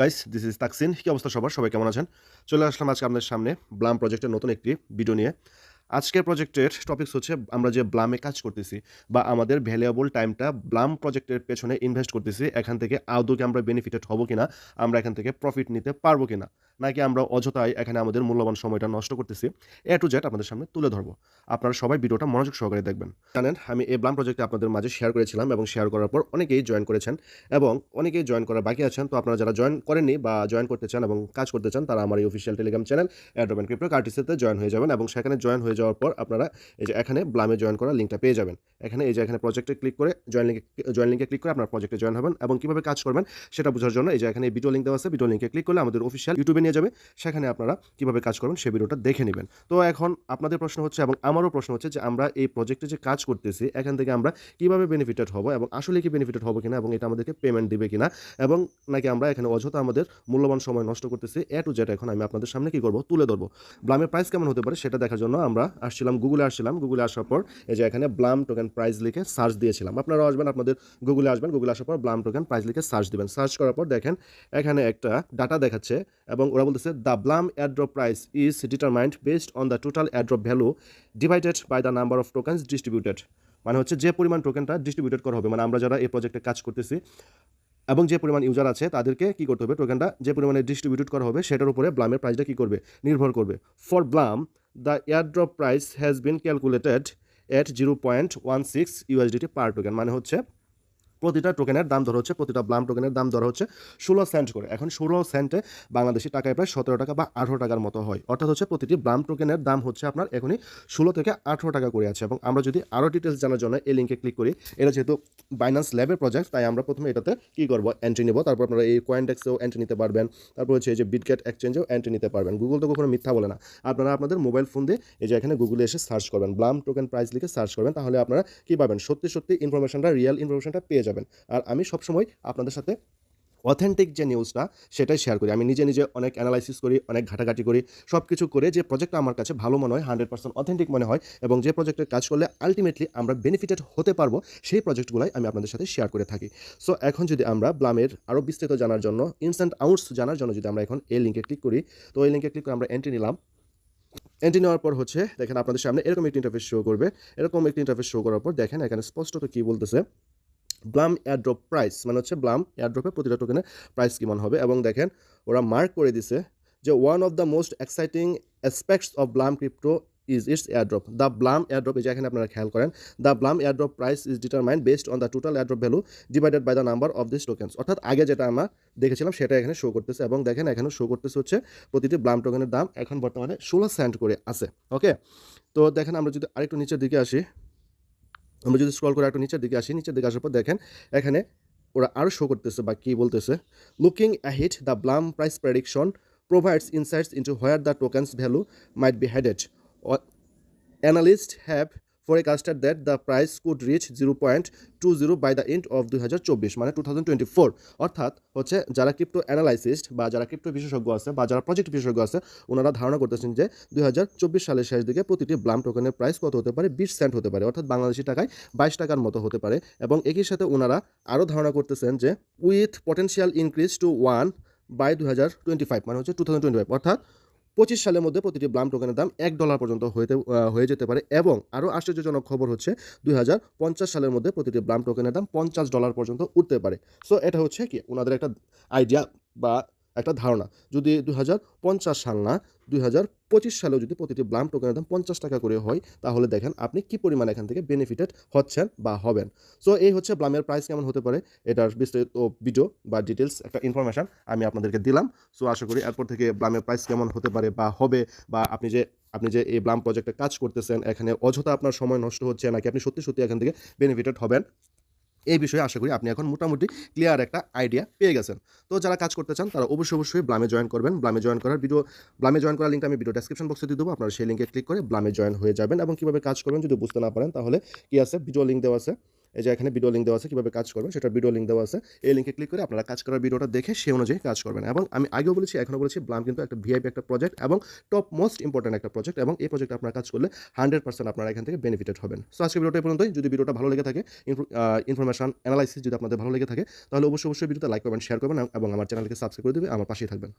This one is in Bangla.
গাইস দিস ইজ তাকসিন কী অবস্থা সবার? সবাই কেমন আছেন? চলে আসলাম আজকে আপনাদের সামনে ব্লাম প্রজেক্টের নতুন একটি ভিডিও নিয়ে। আজকের প্রজেক্টের টপিক্স হচ্ছে, আমরা যে ব্লামে কাজ করতেছি বা আমাদের ভ্যালুয়েবল টাইমটা ব্লাম প্রজেক্টের পেছনে ইনভেস্ট করতেছি, এখান থেকে আদৌ কি আমরা বেনিফিটেড হব কিনা, আমরা এখান থেকে প্রফিট নিতে পারব কিনা, নাকি আমরা অযথাই এখানে আমাদের মূল্যবান সময়টা নষ্ট করতেছি এ টু জেড আপনাদের সামনে তুলে ধরবো। আপনারা সবাই ভিডিওটা মনোযোগ সহকারে দেখবেন। জানেন, আমি এই ব্লাম প্রজেক্টে আপনাদের মাঝে শেয়ার করেছিলাম এবং শেয়ার করার পর অনেকেই জয়েন করেছেন এবং অনেকেই জয়েন করা বাকি আছেন, তো আপনারা যারা জয়েন করেননি বা জয়েন করতে চান এবং কাজ করতে চান, তারা আমার এই অফিসিয়াল টেলিগ্রাম চ্যানেল অ্যাডোবেন ক্রিপ্টো কার্টিসেতে জয়েন হয়ে যাবেন এবং সেখানে জয়েন হয়ে যাওয়ার পর আপনারা এই যে এখানে ব্লামে জয়েন করা লিঙ্কটা পেয়ে যাবেন। এখানে এই যে এখানে প্রজেক্টে ক্লিক করে জয়েন লিঙ্কে জয়েন লিঙ্কে ক্লিক করে আপনার প্রজেক্টে জয়েন হবেন এবং কীভাবে কাজ করবেন সেটা বোঝার জন্য এই যে এখানে ভিডিও লিঙ্ক দেওয়া আছে ভিডিও লিঙ্কে ক্লিক করলে আমাদের অফিসিয়াল ইউটিউবে নিয়ে যাবে। সেখানে আপনারা কীভাবে কাজ করবেন সেই ভিডিওটা দেখে নেবেন। তো এখন আপনাদের প্রশ্ন হচ্ছে এবং আমারও প্রশ্ন হচ্ছে যে আমরা এই প্রজেক্টে যে কাজ করতেছি, এখান থেকে আমরা কীভাবে বেনিফিটেড হব এবং আসলে কি বেনিফিটেড হব কিনা এবং এটা আমাদেরকে পেমেন্ট দিবে কিনা এবং নাকি আমরা এখানে অযথা আমাদের মূল্যবান সময় নষ্ট করতেছি। এ টু জেড এখন আমি আপনাদের সামনে কী করব? তুলে ধরবো। ব্লামের প্রাইস কেমন হতে পারে সেটা দেখার জন্য আমরা আসছিলাম গুগলে আসছিলাম। গুগলে আসার পর এই যে এখানে ব্লাম টোকেন প্রাইস লিখে সার্চ দিয়েছিলাম। আপনারাও আসবেন, আপনাদের গুগলে আসবেন গুগলে আসার পর ব্লাম টোকেন প্রাইস লিখে সার্চ দিবেন। সার্চ করার পর দেখেন, এখানে একটা ডাটা দেখাচ্ছে এবং ওরা বলতেছে the Blum airdrop price is determined based on the total airdrop value divided by the number of tokens distributed মানে হচ্ছে যে পরিমাণ টোকেনটা ডিস্ট্রিবিউটেড করা হবে। মানে আমরা যারা এই প্রজেক্টে কাজ করতেছি এবং যে পরিমাণ ইউজার আছে, তাদেরকে কি করতে হবে? টোকেনটা যে পরিমাণে ডিস্ট্রিবিউটেড করা হবে, সেটার উপরে ব্লামের প্রাইসটা কি করবে? নির্ভর করবে। For Blum the airdrop price has been calculated at zero point one six USDT per token মানে হচ্ছে প্রতিটা টোকেনের দাম ধরা হচ্ছে, প্রতিটা ব্লাম টোকেনের দাম ধরা হচ্ছে ষোলো সেন্ট করে। এখন ষোলো সেন্টে বাংলাদেশি টাকায় প্রায় সতেরো টাকা বা আঠেরো টাকার মতো হয়। অর্থাৎ হচ্ছে প্রতিটি ব্লাম টোকেনের দাম হচ্ছে আপনার এখনই ষোলো থেকে আঠেরো টাকা করে আছে। এবং আমরা যদি আরও ডিটেলস জানার জন্য এই লিঙ্কে ক্লিক করি, এটা যেহেতু বাইন্যান্স ল্যাবের প্রজেক্ট তাই আমরা প্রথমে এটাতে কী করব? এন্ট্রি নেব, তারপর আপনারা এই কয়েনডেক্সেও এন্ট্রি নিতে পারবেন। তারপর হচ্ছে এই যে বিটগেট এক্সচেঞ্জেও এন্ট্রি নিতে পারবেন। গুগল তো কখনো মিথ্যা বলে না। আপনারা আপনাদের মোবাইল ফোন দিয়ে এই যে এখানে গুগলে এসে সার্চ করবেন। ব্লাম টোকেন প্রাইস লিখে সার্চ করবেন। তাহলে আপনারা কী পাবেন? সত্যি সত্যি ইনফরমেশনটা রিয়েল ইনফরমেশনটা পেয়ে যাবেন। আর আমি সবসময় আপনাদের সাথে অথেন্টিক যে নিউজটা সেটাই শেয়ার করি। আমি নিজে নিজে অনেক অ্যানালাইসিস করি, অনেক ঘাটাঘাটি করি সব কিছু করে যে প্রজেক্টটা আমার কাছে ভালো মনে হয় হান্ড্রেড পার্সেন্ট অথেন্টিক মনে হয় এবং যে প্রজেক্টের কাজ করলে আলটিমেটলি আমরা বেনিফিটেড হতে পারব, সেই প্রজেক্টগুলোই আমি আপনাদের সাথে শেয়ার করে থাকি। সো এখন যদি আমরা ব্লামের আরও বিস্তারিত জানার জন্য ইনস্ট্যান্ট আউটস জানার জন্য যদি আমরা এখন এই লিঙ্কে ক্লিক করি, তো এই লিঙ্কে ক্লিক করে আমরা এন্ট্রি নিলাম। এন্ট্রি নেওয়ার পর হচ্ছে, দেখেন আপনাদের সামনে এরকম একটি ইন্টারফেস শো করবে। এরকম একটি ইন্টারফেস শো করার পর দেখেন এখানে স্পষ্টত কী বলতেছে? ব্লাম এয়ারড্রপ প্রাইস মানে হচ্ছে ব্লাম এয়ারড্রপে প্রতিটা টোকেনের প্রাইস কেমন হবে? এবং দেখেন, ওরা মার্ক করে দিছে যে one of the most exciting aspects of Blum crypto is its airdrop the Blum airdrop এই যে এখানে আপনারা খেয়াল করেন the Blum airdrop price is determined based on the total airdrop value divided by the number of this tokens অর্থাৎ আগে যেটা আমরা দেখেছিলাম, সেটা এখানে শো করতেছে এবং দেখেন এখানে শো করতেছে হচ্ছে প্রতিটি ব্লাম টোকেনের দাম এখন বর্তমানে ষোলো সেন্ট করে আছে ওকে তো দেখেন, আমরা যদি আরেকটু নিচের দিকে আসি আমরা যদি স্ক্রল করে একটু নিচের দিকে আসি, নিচের দিকে আসার পর দেখেন, এখানে ওরা আরও শো করতেছে বা কী বলতেছে? Looking ahead the Blum price prediction provides insights into where the tokens value might be headed analyst have forecasted that the price could reach zero point two zero by the end of দুই হাজার চব্বিশ মানে টু থাউজেন্ড টোয়েন্টি ফোর অর্থাৎ হচ্ছে যারা ক্রিপ্টো অ্যানালাইসিস্ট বা যারা ক্রিপ্টো বিশেষজ্ঞ আছে বা যারা প্রজেক্ট বিশেষজ্ঞ আছে, ওনারা ধারণা করতেছেন যে দুই হাজার চব্বিশ সালের শেষ দিকে প্রতিটি ব্লাম টোকেনের প্রাইস কত হতে পারে? বিশ সেন্ট হতে পারে, অর্থাৎ বাংলাদেশি টাকায় বাইশ টাকার মতো হতে পারে। এবং একই সাথে ওনারা আরও ধারণা করতেছেন যে with potential increase to one by দু হাজার টোয়েন্টি ফাইভ মানে হচ্ছে টু থাউজেন্ড টোয়েন্টি ফাইভ অর্থাৎ পঁচিশ সালের মধ্যে প্রতিটি ব্লাম টোকেনের দাম এক ডলার পর্যন্ত হতে হয়ে যেতে পারে এবং আরও আশ্চর্যজনক খবর হচ্ছে দুই হাজার পঞ্চাশ সালের মধ্যে প্রতিটি ব্লাম টোকেনের দাম পঞ্চাশ ডলার পর্যন্ত উঠতে পারে। সো এটা হচ্ছে কি? ওনাদের একটা আইডিয়া বা একটা ধারণা। যদি দুই হাজার পঞ্চাশ সাল না দুই হাজার পঁচিশ সালেও যদি প্রতিটি ব্লাম টোকেনের দাম পঞ্চাশ টাকা করে হয়, তাহলে দেখেন আপনি কি পরিমাণ এখান থেকে বেনিফিটেড হচ্ছেন বা হবেন। সো এই হচ্ছে ব্লামের প্রাইস কেমন হতে পারে, এটার বিস্তারিত ভিডিও বা ডিটেলস একটা ইনফরমেশান আমি আপনাদেরকে দিলাম। সো আশা করি এরপর থেকে ব্লামের প্রাইস কেমন হতে পারে বা হবে, বা আপনি যে আপনি যে এই ব্লাম প্রজেক্টে কাজ করতেছেন, এখানে অযথা আপনার সময় নষ্ট হচ্ছে নাকি আপনি সত্যি সত্যি এখান থেকে বেনিফিটেড হবেন এই বিষয়ে আশা করি আপনি এখন মোটামুটি ক্লিয়ার একটা আইডিয়া পেয়ে গেছেন। তো যারা কাজ করতে চান, তারা অবশ্যই অবশ্যই ব্লামে জয়েন করবেন। ব্লামে জয়েন করার ভিডিও ব্লামে জয়েন করার লিঙ্কটা আমি ভিডিও ডেসক্রিপশন বক্সে দিয়ে দেবো। আপনারা সেই লিঙ্কে ক্লিক করে ব্লামে জয়েন হয়ে যাবেন এবং কীভাবে কাজ করবেন যদি বুঝতে না পারেন, তাহলে কী আছে? ভিডিও লিঙ্ক দেওয়া আছে। এই যে এখানে ভিডিও লিঙ্ক দেওয়া আছে, কীভাবে কাজ করবেন সেটা ভিডিও লিঙ্ক দেওয়া আছে। এই লিঙ্কে ক্লিক করে আপনারা কাজ করার ভিডিওটা দেখে সেই অনুযায়ী কাজ করবেন। এবং আমি আগেও বলেছি, এখনও বলেছি ব্লাম কিন্তু একটা ভিআইপি একটা প্রজেক্ট এবং টপ মোস্ট ইম্পর্ট্যান্ট একটা প্রজেক্ট এবং এই প্রজেক্টে আপনারা কাজ করলে হান্ড্রেড পার্সেন্ট আপনারা এখান থেকে বেনিফিটেড হবেন। সো আজকে ভিডিওটা পর্যন্তই। যদি ভিডিওটা ভালো লেগে থাকে ইনফরমেশন অ্যানালাইসিস যদি আপনাদের ভালো লেগে থাকে, তাহলে অবশ্যই অবশ্যই ভিডিওতে লাইক করবেন শেয়ার করবেন, এবং আমার চ্যানেলকে সাবস্ক্রাইব করে দেবে, আমার পাশেই থাকবেন।